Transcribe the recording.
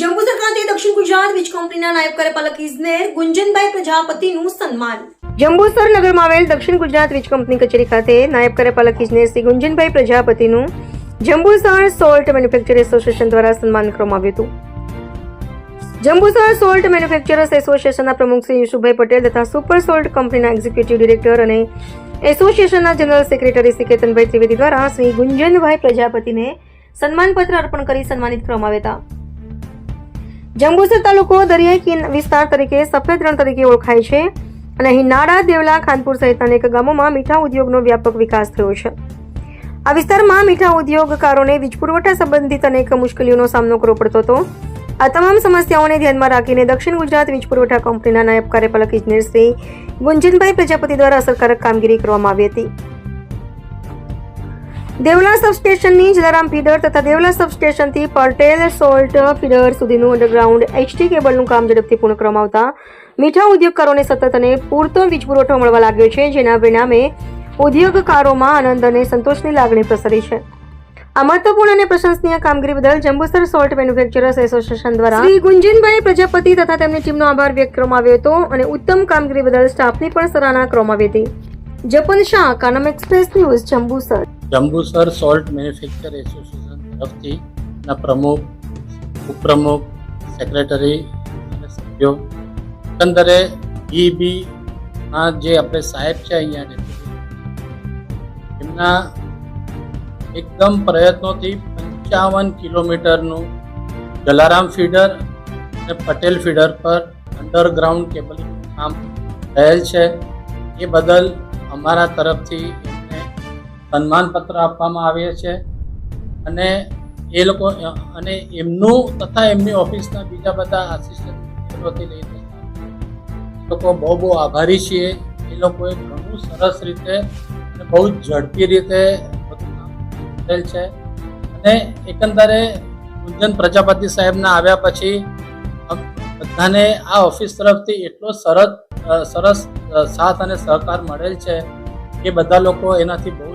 જંબુસર સરકારે દક્ષિણ ગુજરાત વીજ કંપનીના નાયબ કાર્યપાલક ઇજનેર ગુંજનભાઈ પ્રજાપતિનું સન્માન. જંબુસર નગરમાં આવેલ દક્ષિણ ગુજરાત વીજ કંપની કચેરી ખાતે નાયબ કાર્યપાલક ઇજનેર શ્રી ગુંજનભાઈ પ્રજાપતિનું જંબુસર સોલ્ટ મેન્યુફેક્ચર એસોસિએશન દ્વારા સન્માન કરવામાં આવ્યું હતું. જંબુસર સોલ્ટ મેન્યુફેક્ચરર્સ એસોસિએશનના પ્રમુખ શ્રી યુસુભાઈ પટેલ તથા સુપર સોલ્ટ કંપનીના એક્ઝિક્યુટિવ ડિરેક્ટર અને એસોસિએશનના જનરલ સેક્રેટરી શ્રી કેતનભાઈ ત્રિવેદી દ્વારા શ્રી ગુંજનભાઈ પ્રજાપતિને સન્માનપત્ર અર્પણ કરી સન્માનિત કરવામાં આવ્યા હતા. જંબુસર તાલુકો દરિયાઈ વિસ્તાર તરીકે સફેદ રણ તરીકે ઓળખાય છે અને અહીં નાડા દેવલા, ખાનપુર સહિત અનેક ગામોમાં મીઠા ઉદ્યોગનો વ્યાપક વિકાસ થયો છે. આ વિસ્તારમાં મીઠા ઉદ્યોગકારોને વીજ પુરવઠા સંબંધિત અનેક મુશ્કેલીઓનો સામનો કરવો પડતો હતો. આ તમામ સમસ્યાઓને ધ્યાનમાં રાખીને દક્ષિણ ગુજરાત વીજ પુરવઠા કંપનીના નાયબ કાર્યપાલક ઇજનેર શ્રી ગુંજનભાઈ પ્રજાપતિ દ્વારા અસરકારક કામગીરી કરવામાં આવી હતી. દેવલા સબસ્ટેશનની જલારામ ફીડર તથા દેવલા સબસ્ટેશનથી પટેલ સોલ્ટ ફીડર સુધીનું અંડરગ્રાઉન્ડ એચટી કેબલનું કામ ઝડપથી પૂર્ણ કરવામાં આવતા મીઠા ઉદ્યોગકારોને સતત અને પૂરતો વીજ પુરવઠો મળવા લાગ્યો છે, જેના પરિણામે ઉદ્યોગકારોમાં આનંદ અને સંતોષની લાગણી પ્રસરી છે. આ મહત્વપૂર્ણ અને પ્રશંસનીય કામગીરી બદલ જંબુસર સોલ્ટ મેન્યુફેક્ચરર્સ એસોસિએશન દ્વારા શ્રી ગુંજનભાઈ પ્રજાપતિ તથા તેમની ટીમનો આભાર વ્યક્ત કરવામાં આવ્યો હતો અને ઉત્તમ કામગીરી બદલ સ્ટાફની પણ સરાહના કરવામાં આવી હતી. Japan Shah, Kanam express news, Jambusar. Jambusar salt manufacture association તરફથી પ્રમુખ, ઉપપ્રમુખ, સેક્રેટરી અને સભ્યો. એકંદરે ઈ બી ના જે આપણે સાહેબ છે અહીંયા એમના એકદમ પ્રયત્નોથી પંચાવન કિલોમીટરનું જલારામ ફીડર અને પટેલ ફીડર પર અંડરગ્રાઉન્ડ કેબલિંગ કામ થયેલ છે. એ બદલ અમારા તરફથી સન્માનપત્ર આપવામાં આવે છે. અને એ લોકો, અને એમનું તથા એમની ઓફિસના બીજા બધા આસિસ્ટન્ટથી લઈને લોકો બહુ બહુ આભારી છીએ. એ લોકોએ ઘણું સરસ રીતે અને બહુ જ ઝડપી રીતે કરેલ છે. અને એકંદરે ગુંજન પ્રજાપતિ સાહેબના આવ્યા પછી બધાને આ ઓફિસ તરફથી એટલો સરસ સરસ સાથ અને સહકાર મળેલ છે એ બધા લોકો એનાથી બહુ